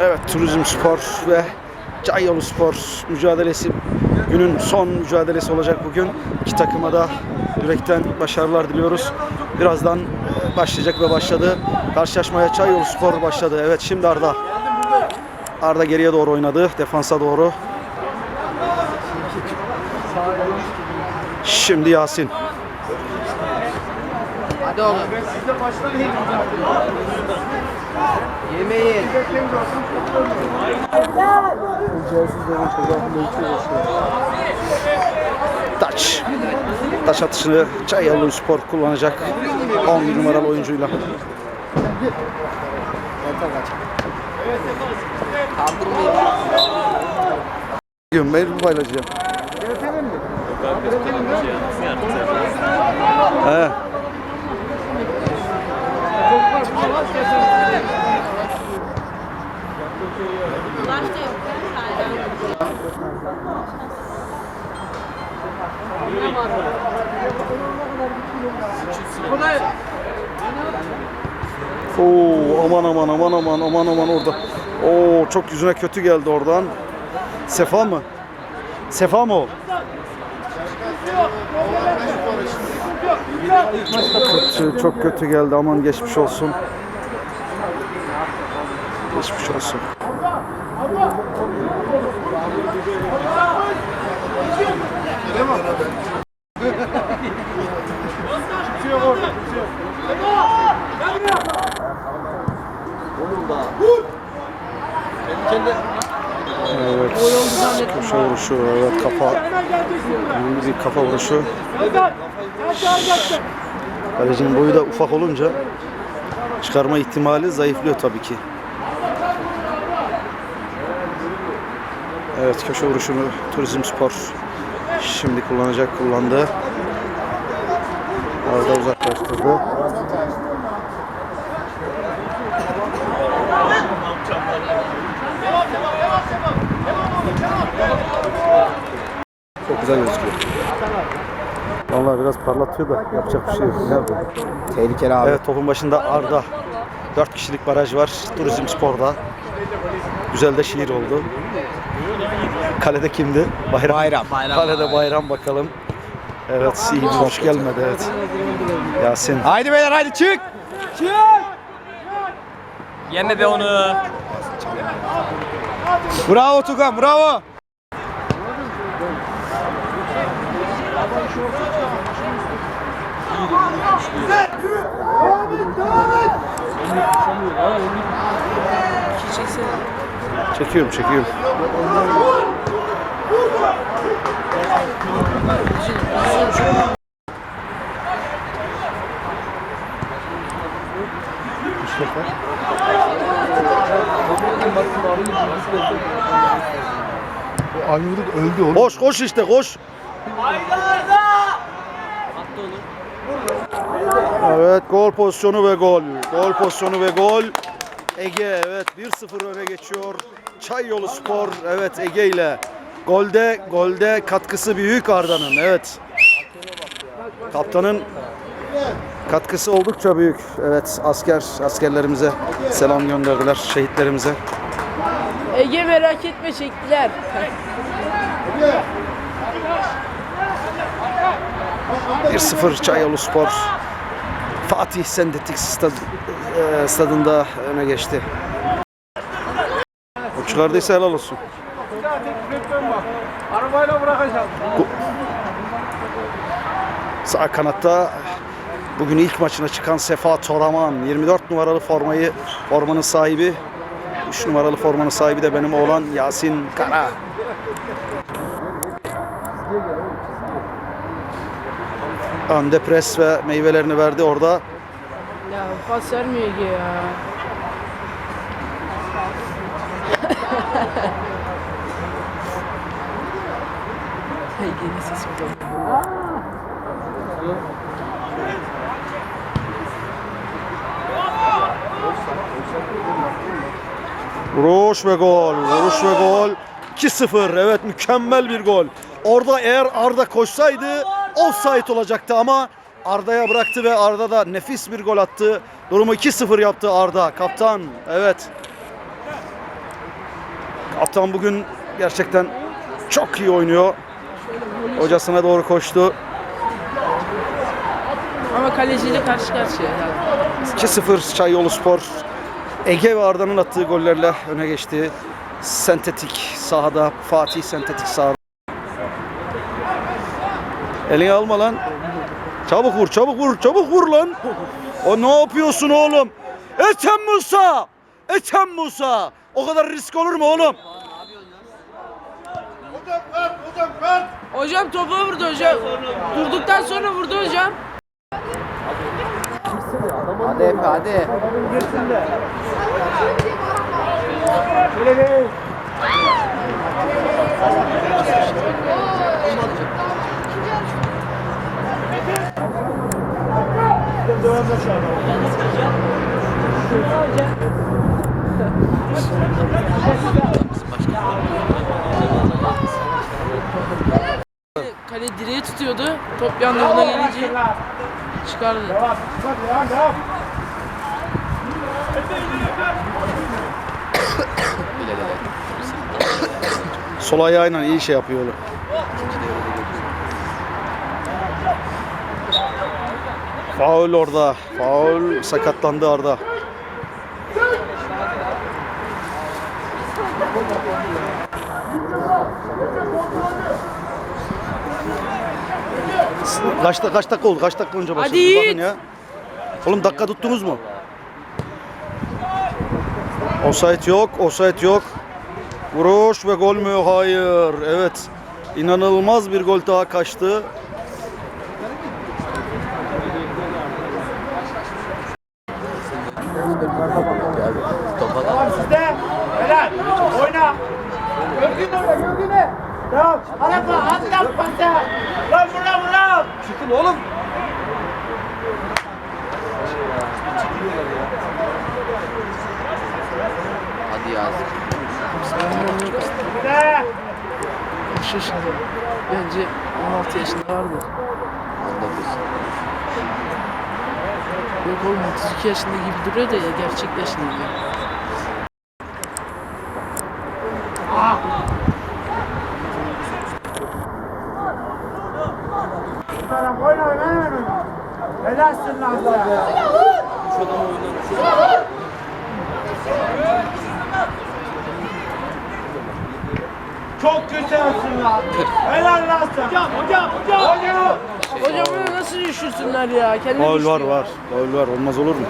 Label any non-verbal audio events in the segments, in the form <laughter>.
Evet Turizm Spor ve Cayyolu Spor mücadelesi günün son mücadelesi olacak bugün. İki takıma da yürekten başarılar diliyoruz. Birazdan e, başlayacak ve başladı. Karşılaşmaya Cayyolu Spor başladı. Evet şimdi Arda. Arda geriye doğru oynadı. Defansa doğru. Şimdi Yasin. Hadi oğlum. Yemeyin. Taç. Taç atışını Cayyolu Spor kullanacak. 11 numaralı oyuncuyla. Gün ben paylaşacağım. He. Başta yok. Oo aman aman aman aman aman aman orada. Oo çok yüzüne kötü geldi oradan. Sefa mı? Sefa mı o? Kötü, çok kötü geldi aman geçmiş olsun. Geçmiş olsun. Evet. Köşe vuruşu, evet kafa. Bir kafa vuruşu. Kalecinin boyu da ufak olunca çıkarma ihtimali zayıflıyor tabii ki. Evet köşe vuruşunu Turizm Spor şimdi kullanacak kullandı. Arada uzaklaştırdı. Çok güzel gözüküyor. Vallahi biraz parlatıyor da yapacak bir şey yok. Ne yapayım? Tehlikeli abi. Evet topun başında Arda. 4 kişilik baraj var Turizm Spor'da. Güzel de şiir oldu. Kalede kimdi? Bayram. Bayram. Bayram. Kalede Bayram bakalım. Evet iyi bir hoş gelmedi evet. Yasin. Haydi beyler haydi çık. Yeme be onu. Bravo Tukan bravo. Çekiyorum çekiyorum. Arnavut öldü oğlum. Koş koş işte koş. Evet gol pozisyonu ve gol. Gol pozisyonu ve gol. Ege evet 1-0 öne geçiyor. Çayyolu Spor evet Ege ile. Golde golde katkısı büyük Arda'nın evet. Kaptanın katkısı oldukça büyük. Evet asker askerlerimize selam gönderdiler şehitlerimize. Ege merak etme çektiler. Bir 0 Çayyolu Spor Fatih Sendetik stad, e, stadında öne geçti. O çıkardıysa helal olsun. Arabayla bırakacağım. Sağ kanatta bugün ilk maçına çıkan Sefa Toraman 24 numaralı formayı formanın sahibi 3 numaralı formanın sahibi de benim oğlan Yasin Kara. Önde pres ve meyvelerini verdi orada. Pas vermiyor Ege ya. Ege'nin sesi bu. Vuruş ve gol. Vuruş ve gol. 2-0. Evet mükemmel bir gol. Orada eğer Arda koşsaydı offside olacaktı ama Arda'ya bıraktı ve Arda da nefis bir gol attı. Durumu 2-0 yaptı Arda. Kaptan. Evet. Atan bugün gerçekten çok iyi oynuyor. Hocasına doğru koştu. Ama kaleciyle karşı karşıya. Yani. 2-0 Çayyolu Spor. Ege ve Arda'nın attığı gollerle öne geçti. Sentetik sahada, Fatih sentetik sahada. Elini alma lan. Çabuk vur, çabuk vur, çabuk vur lan. O ne yapıyorsun oğlum? Ethem Musa! Ethem Musa! O kadar risk olur mu oğlum? Hocam topa vurdu hocam. Durduktan sonra vurdu hocam. Hadi Efe hadi. Kale direğe tutuyordu. Top yandı buna gelince çıkardı. Sol ayağıyla iyi şey yapıyor. Faul orada. Faul sakatlandı Arda. Kaç, da- kaç dakika oldu? Kaç dakika önce başladı? Hadi Bir Bakın Yiğit. ya. Oğlum dakika tuttunuz mu? Offside yok, offside yok. Vuruş ve gol mü? Hayır. Evet. İnanılmaz bir gol daha kaçtı. Hadi yaz. Kaç yaşında? Bence 16 yaşında vardır. 19. Yok oğlum 32 yaşında gibi duruyor da ya gerçek yaşında değil. Çok güzelsin lan. Helal lan sen. Hocam, hocam, hocam. Hocam. Hocam bunu nasıl düşürsünler ya? Kendine Faul var var. Faul var. Olmaz olur mu?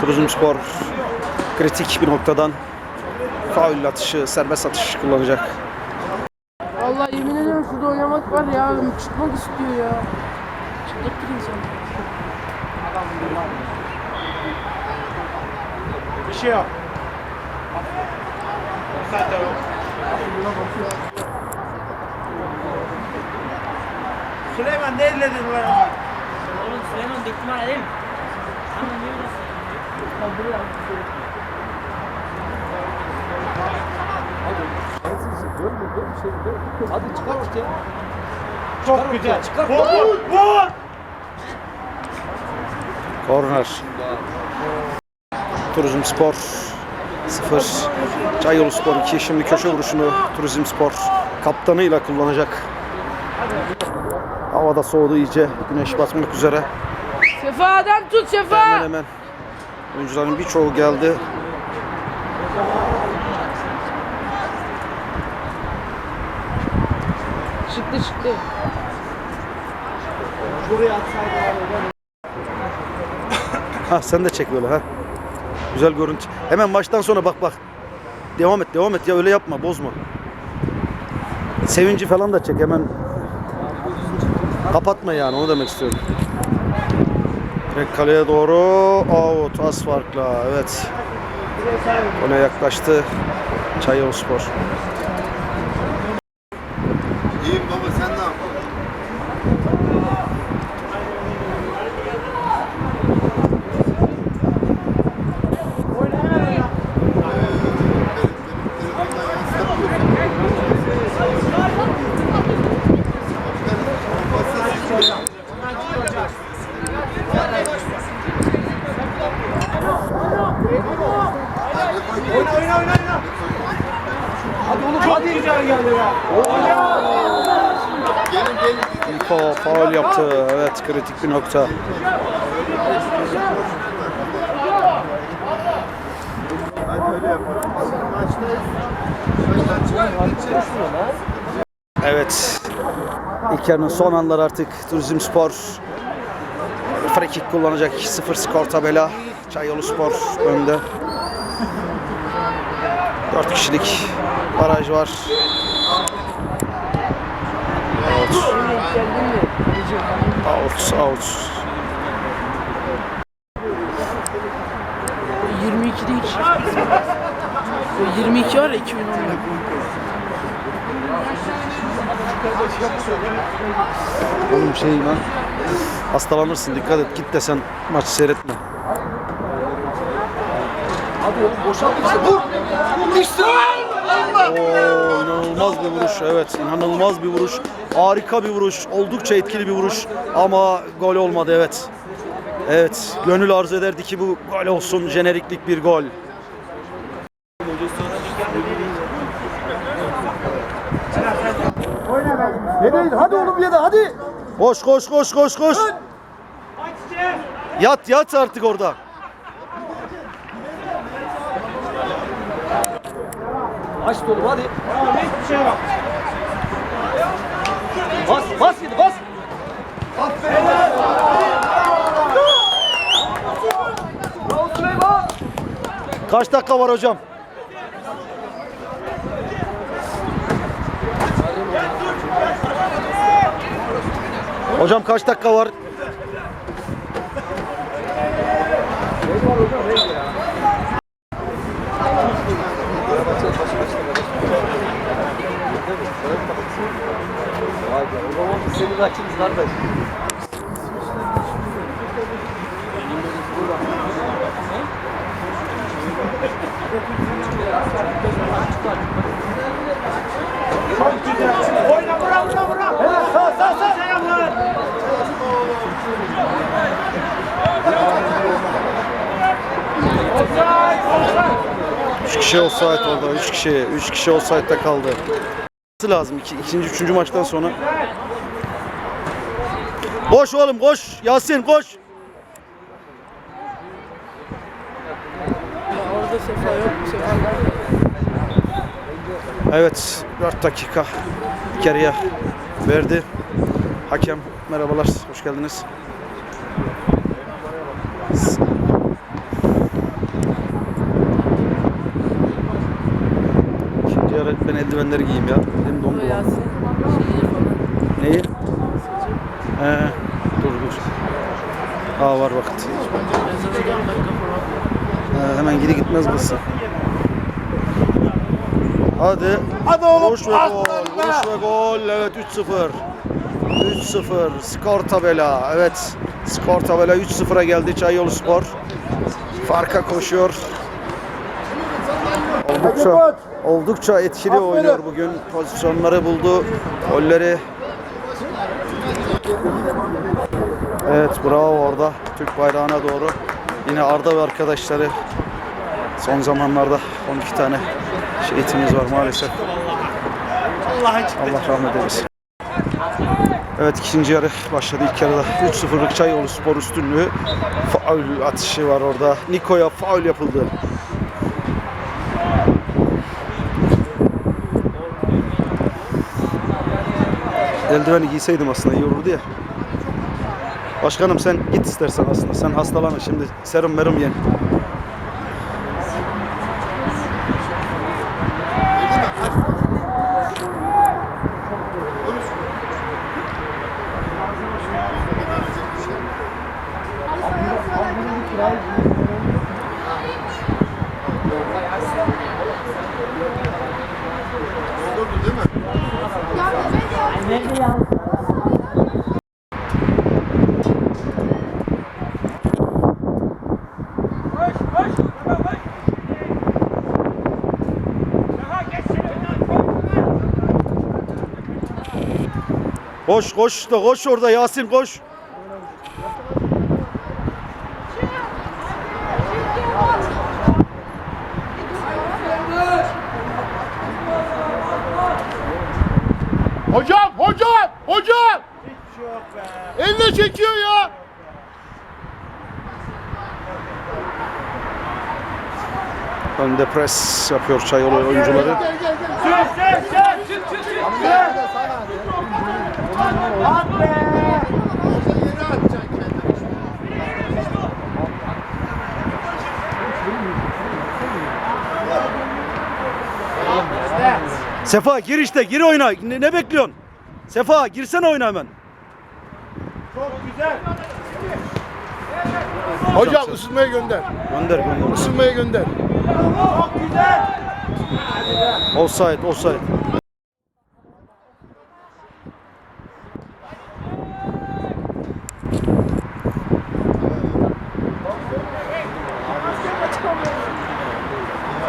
Turizmspor kritik bir noktadan faul atışı, serbest atış kullanacak. Vallahi yemin ediyorum şurada oynamak var ya. Çıkmak istiyor ya. Çıldırtır insanı. Bir şey yok. Süleyman ne elledin lan? Oğlum Süleyman hala değil mi? Çok güzel. Vur, vur. Korner. Turizmspor 0. Çayyolu Spor 2. Şimdi köşe vuruşunu Turizmspor kaptanıyla kullanacak. Havada soğudu iyice. Güneş batmak üzere. Sefa adam tut Sefa. Hemen hemen. Oyuncuların birçoğu geldi. Çıktı çıktı. Ha sen de çek böyle ha. Güzel görüntü. Hemen maçtan sonra bak bak. Devam et devam et ya öyle yapma bozma. Sevinci falan da çek hemen. Kapatma yani onu demek istiyorum. Direkt kaleye doğru out az farkla evet. Ona yaklaştı Çayol Spor. Oyna oyna oyna oyna. Hadi onu çok güzel geldi be. Oyna. Gelin gelin. İlko faul yaptı. Evet kritik bir nokta. Evet. İlk yarının son anları artık Turizm Spor free kick kullanacak 2-0 skor tabela. Çayyolu Spor önde. 4 kişilik baraj var. Out. Out, out. 22'de hiç. 22 var ya 2010'da. Oğlum şey lan hastalanırsın dikkat et git de sen maç seyretme. Oo, inanılmaz bir vuruş evet inanılmaz bir vuruş harika bir vuruş oldukça etkili bir vuruş ama gol olmadı evet. Evet gönül arzu ederdi ki bu gol olsun jeneriklik bir gol. Yedeyin hadi oğlum yedi hadi. Koş koş koş koş koş. Yat yat artık orada. Aç oğlum hadi. Bas bas yedi bas. Kaç dakika var hocam? Hocam kaç dakika var? Senin kaçınız kardeş? Oyna bura 3 kişi offside oldu. 3 kişi 3 kişi offside'da kaldı. Nasıl lazım İki, ikinci üçüncü maçtan sonra? Koş oğlum koş. Yasin koş. Orada sefa yok. Sefa yok. Evet 4 dakika geriye verdi. Hakem merhabalar hoş geldiniz. Ben eldivenleri giyeyim ya. Yasin. Şey yapalım. Neyi? He, dur dur. Aa var vakit. Yazılı 10 dakika falan. He, hemen gidi gitmez mısın? Hadi. Hadi oğlum. Vuruş ve gol. Vuruş ve gol. Evet 3-0. 3-0. Skor tabela. Evet. Skor tabela 3-0'a geldi Çayyolu Spor. Farka koşuyor. Oldukça oldukça etkili oynuyor bugün. Pozisyonları buldu. Golleri Evet bravo orada. Türk bayrağına doğru. Yine Arda ve arkadaşları son zamanlarda 12 tane şehitimiz var maalesef. Allah rahmet eylesin. Evet ikinci yarı başladı. İlk yarıda 3-0'lık Çayyolu Spor üstünlüğü. Faul atışı var orada. Niko'ya faul yapıldı. Eldiveni giyseydim aslında iyi olurdu ya. Başkanım sen git istersen aslında. Sen hastalanın şimdi. Serum merum yen. Koş koş da koş orada Yasin koş. Hocam, hocam, hocam. Elle çekiyor ya. Önde pres yapıyor Çayoğlu oyuncuları. Gel, gel, gel. Sefa gir işte gir oyna. Ne, ne bekliyorsun? Sefa girsene oyna hemen. Çok güzel. Hocam ısınmaya gönder. Gönder gönder. Isınmaya gönder. Çok güzel. Offside offside.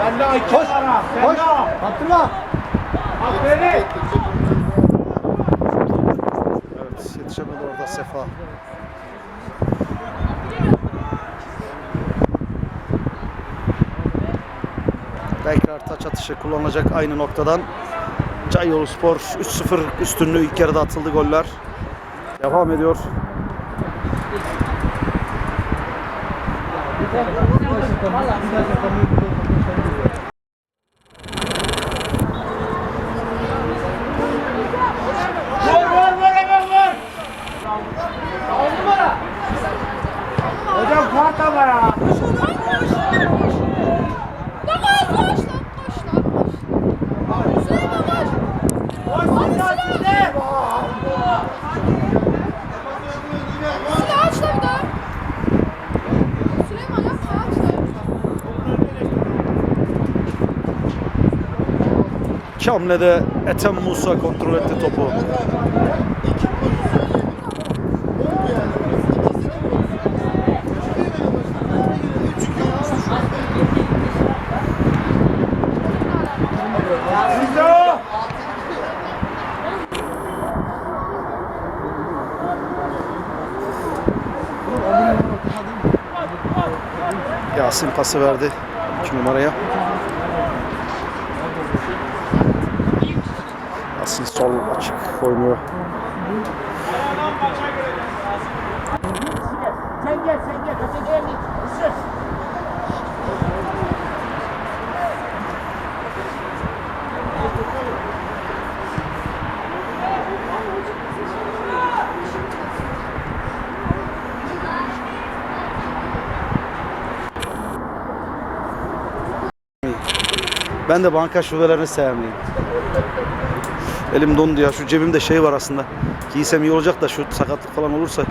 Sen de iki numara. Sen de. Attırma. Aferin. Evet yetişemedi orada Sefa. Tekrar atışı kullanılacak aynı noktadan. Çayyolu Spor 3-0 üstünlüğü ilk yarıda atıldı goller. Devam ediyor. Vur vur vur hemen vur. On numara. Hocam karta var ha. Koş Sinan size. Kamle'de Ethem Musa kontrol etti topu. Yasin pası verdi 2 numaraya. Yasin sol açık oynuyor. Ben de banka şubelerini sevmeyeyim. Elim dondu ya. Şu cebimde şey var aslında. Giysem iyi olacak da şu sakatlık falan olursa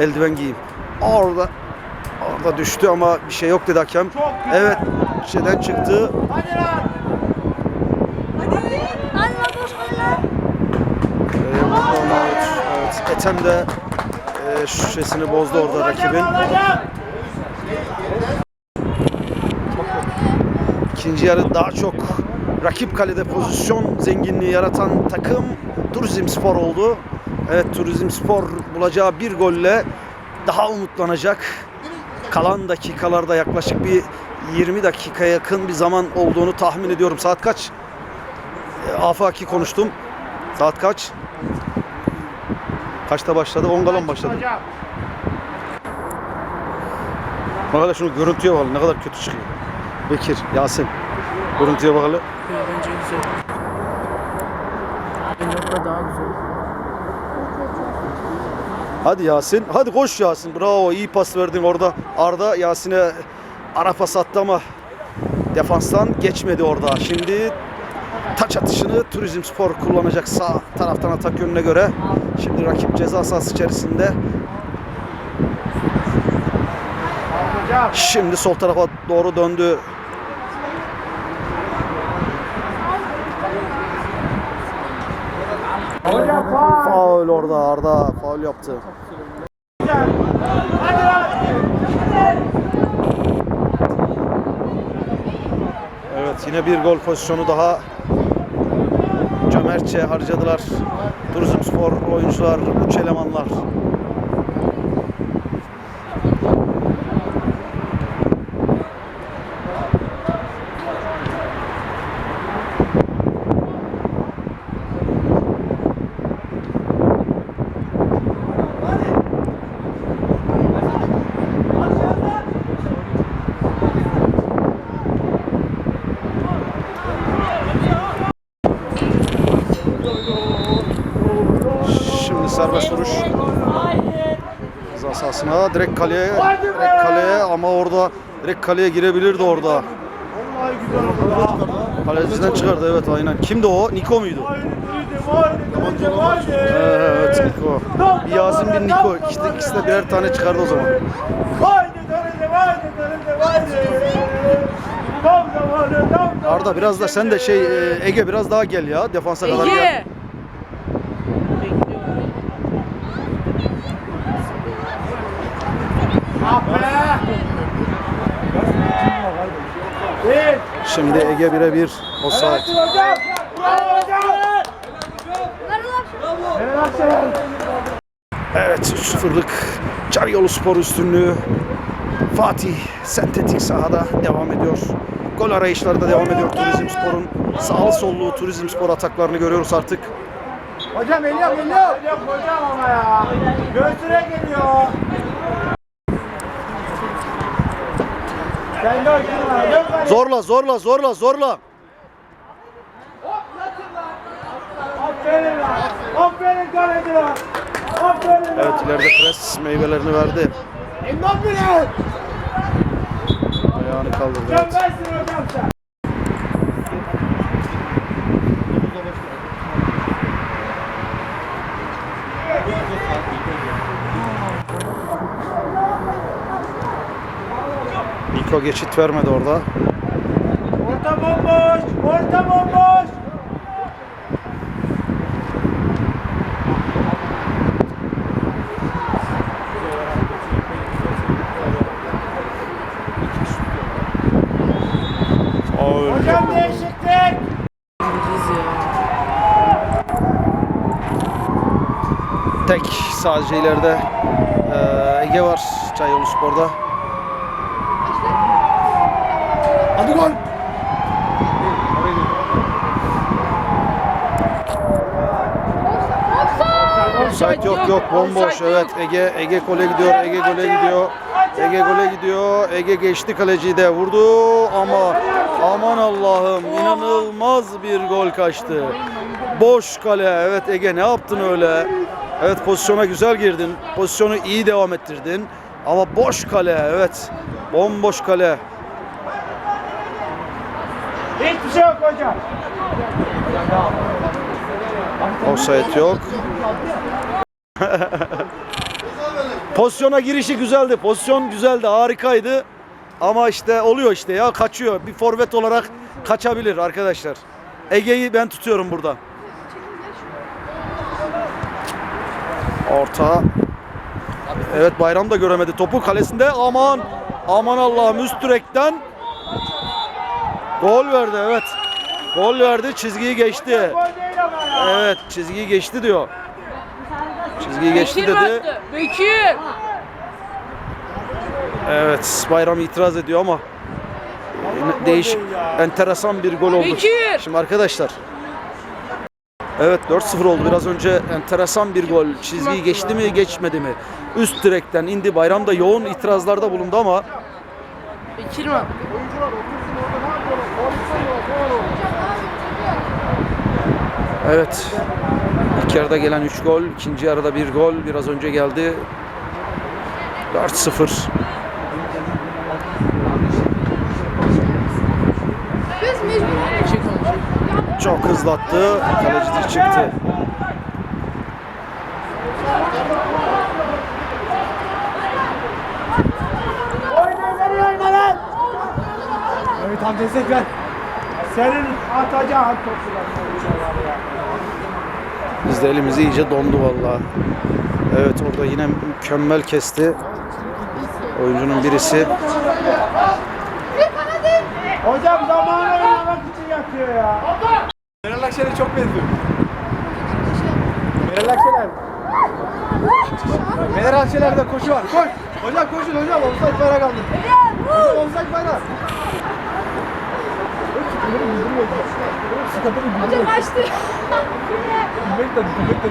eldiven giyeyim. Orada orada düştü ama bir şey yok dedi hakem. Evet şeyden çıktı. Hadi lan. Ee, evet. Ethem de e, şişesini bozdu orada rakibin. İkinci yarı daha çok rakip kalede pozisyon zenginliği yaratan takım Turizm Spor oldu. Evet Turizm Spor bulacağı bir golle daha umutlanacak. Kalan dakikalarda yaklaşık bir 20 dakikaya yakın bir zaman olduğunu tahmin ediyorum. Saat kaç? E, afaki konuştum. Saat kaç? Kaçta başladı? 10 galan başladı. Hele şunu görüntüye bak ne kadar kötü çıkıyor. Bekir, Yasin. Görüntüye bak hele. Bence güzel. Nokta daha güzel. Hadi Yasin. Hadi koş Yasin. Bravo. iyi pas verdin orada. Arda Yasin'e ara pas attı ama defanstan geçmedi orada. Şimdi taç atışını Turizm Spor kullanacak sağ taraftan atak yönüne göre. Şimdi rakip ceza sahası içerisinde. Şimdi sol tarafa doğru döndü. Hocam faul. Orada Arda faul yaptı. Evet yine bir gol pozisyonu daha cömertçe harcadılar. Turizm Spor oyuncular, üç elemanlar. Arkasına direkt kaleye direkt kaleye ama orada direkt kaleye girebilirdi orada. Vallahi güzel oldu. Kaleciden çıkardı evet aynen. Kimdi o? Niko muydu? Evet Niko. Bir Yasin bir Niko. İşte ikisi de birer tane çıkardı o zaman. Arda biraz da sen de şey e, Ege biraz daha gel ya defansa kadar gel. Ege be! Bir. Şimdi Ege birebir o saat. Evet 3-0'lık Çaryolu Spor üstünlüğü Fatih sentetik sahada devam ediyor. Gol arayışları da devam ediyor Turizm Spor'un sağlı sollu Turizm Spor ataklarını görüyoruz artık. Hocam geliyor. Hocam, hocam ama ya. Göğsüne geliyor. Sen de hocam. Yok hadi. Zorla zorla zorla zorla. Evet ileride pres meyvelerini verdi. Ayağını kaldırdı. Evet. Niko geçit vermedi orada. Orta bomboş. Orta bomboş. Hocam değişiklik. Tek sadece ileride Ege var Çayyolu Spor'da. Hadi gol. Offside yok bomboş evet Ege Ege gole gidiyor Ege gole gidiyor Ege gole gidiyor Ege geçti kaleciyi de vurdu ama aman Allah'ım inanılmaz bir gol kaçtı. Boş kale evet Ege ne yaptın öyle? Evet pozisyona güzel girdin. Pozisyonu iyi devam ettirdin. Ama boş kale evet. Bomboş kale. Hiçbir şey yok hocam. Offside yok. <laughs> Pozisyona girişi güzeldi. Pozisyon güzeldi, harikaydı. Ama işte oluyor işte ya kaçıyor. Bir forvet olarak kaçabilir arkadaşlar. Ege'yi ben tutuyorum burada. Orta. Evet Bayram da göremedi topu kalesinde. Aman aman Allah'ım üst direkten gol verdi evet. Gol verdi çizgiyi geçti. Evet çizgiyi geçti diyor. Çizgiyi geçti Bekir dedi. Bekir. Evet Bayram itiraz ediyor ama e, değişik enteresan bir gol oldu. Bekir. Şimdi arkadaşlar Evet 4-0 oldu biraz önce enteresan bir gol. Çizgiyi geçti mi geçmedi mi? Üst direkten indi. Bayram da yoğun itirazlarda bulundu ama Bekir mi evet ilk yarıda gelen 3 gol, ikinci yarıda bir gol biraz önce geldi. 4-0. Çek onu çek. Çok hızlı attı. Kaleci çıktı. Evet tam destek ver. Senin atacağın toplar. Biz de elimizi iyice dondu vallahi. Evet orada yine mükemmel kesti. Oyuncunun birisi. Hocam zamanı oynamak için yapıyor ya. Meral Akşener'e çok benziyor. Meral Akşener. Meral Akşener'de koşu var. Koş. Hocam koşun hocam. Offside bayrağı kaldı. Hocam bayrağı. Hocam açtı. Bilmek de bilmek de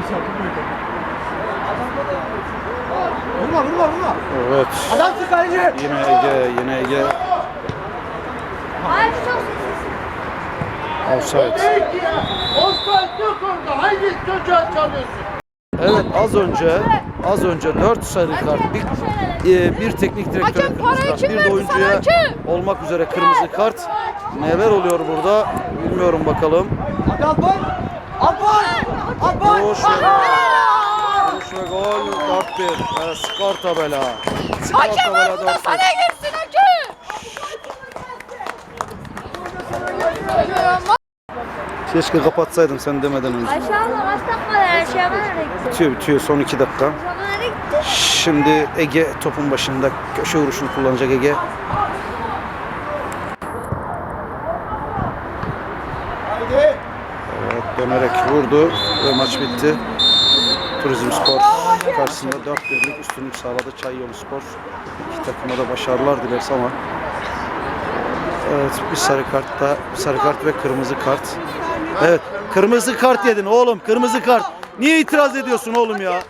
Vurma vurma vurma. Evet. Adamsın kaleci. Yine Ege, yine Ege. Hayır çok Offside. Offside yok orada. Hangi çocuğa çalıyorsun? Evet az önce Az önce 4 sarı kart, bir, e, bir teknik direktör Hakem kırmızı parayı kart, kim bir de oyuncuya olmak üzere kırmızı kart. Neler oluyor burada bilmiyorum bakalım. Vuruş ve gol. Vuruş ve gol 4-1. Evet, skor tabela. Skor Hakem tabela var burada 4-1. sana girsin hakem. Keşke kapatsaydım sen demeden önce. Aşağıda kaç dakika var? Aşağıda nereye gitti? Bitiyor bitiyor son 2 dakika. Aşağıda nereye gitti? Şimdi Ege topun başında köşe vuruşunu kullanacak Ege. Evet dönerek vurdu ve maç bitti. Turizm Spor karşısında 4-1'lik üstünlük sağladı Çayyolu Spor. İki takıma da başarılar dileriz ama Evet bir sarı kart da sarı kart ve kırmızı kart. Evet kırmızı kart yedin oğlum kırmızı kart. Niye itiraz ediyorsun oğlum ya?